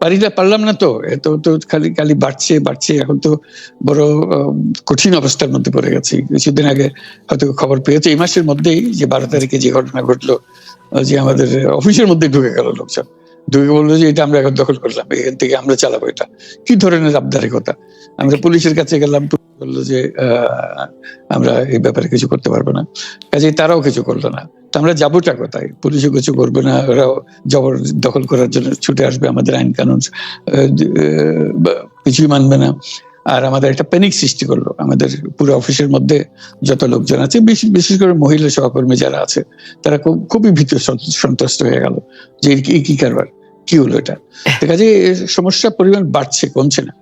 পারি পারলাম না তো, এত তো খালি খালি বাড়ছে বাড়ছে, এখন তো বড় কঠিন অবস্থার মধ্যে পড়ে গেছি। কিছুদিন আগে হয়তো খবর পেয়েছে, এই মাসের মধ্যেই যে বারো তারিখে যে ঘটনা ঘটলো যে আমাদের অফিসের মধ্যে ঢুকে গেল লোকজন। ঢুকে বলল যে, এটা আমরা এখন দখল করলাম, এখান থেকে আমরা চালাবো এটা। কি ধরনের আবদারিকতা? আমরা পুলিশের কাছে গেলাম বলল যে আমরা এই ব্যাপারে কিছু করতে পারব না। কাজে তারাও কিছু করল না। তো আমরা যাবোটা কোথায়? পুলিশও কিছু করবে না ওরাও জবর দখল করার জন্য ছুটে আসবে আমাদের আইন কানুন কিছুই মানবে না। আর আমাদের একটা প্যানিক সৃষ্টি করল। আমাদের পুরো অফিসের মধ্যে যত লোকজন আছে বিশেষ করে মহিলা সহকর্মী যারা আছে তারা খুব খুবই ভীত সন্ত- সন্ত্রস্ত হয়ে গেল। যে কি কি কারবার? কি হলো এটা? কাজে সমস্যার পরিমাণ বাড়ছে কমছে না।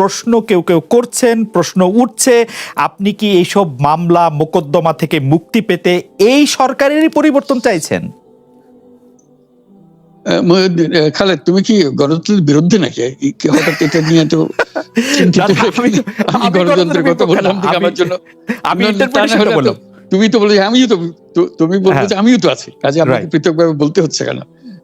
প্রশ্ন কেউ কেউ করছেন প্রশ্ন উঠছে আপনি কি এইসব মামলা মোকদ্দমা থেকে মুক্তি পেতে এই সরকারেরই পরিবর্তন চাইছেন? খালেদ তুমি কি গণতন্ত্রের বিরুদ্ধে নাকি? হঠাৎ এটা নিয়ে তো আমি- গণতন্ত্রের কথা বললাম আমার জন্য আমি। তুমি তো বলে আমিও তো তুমি বলতে যে আমিও তো আছি। কাজে আমাকে. পৃথকভাবে বলতে হচ্ছে কেন?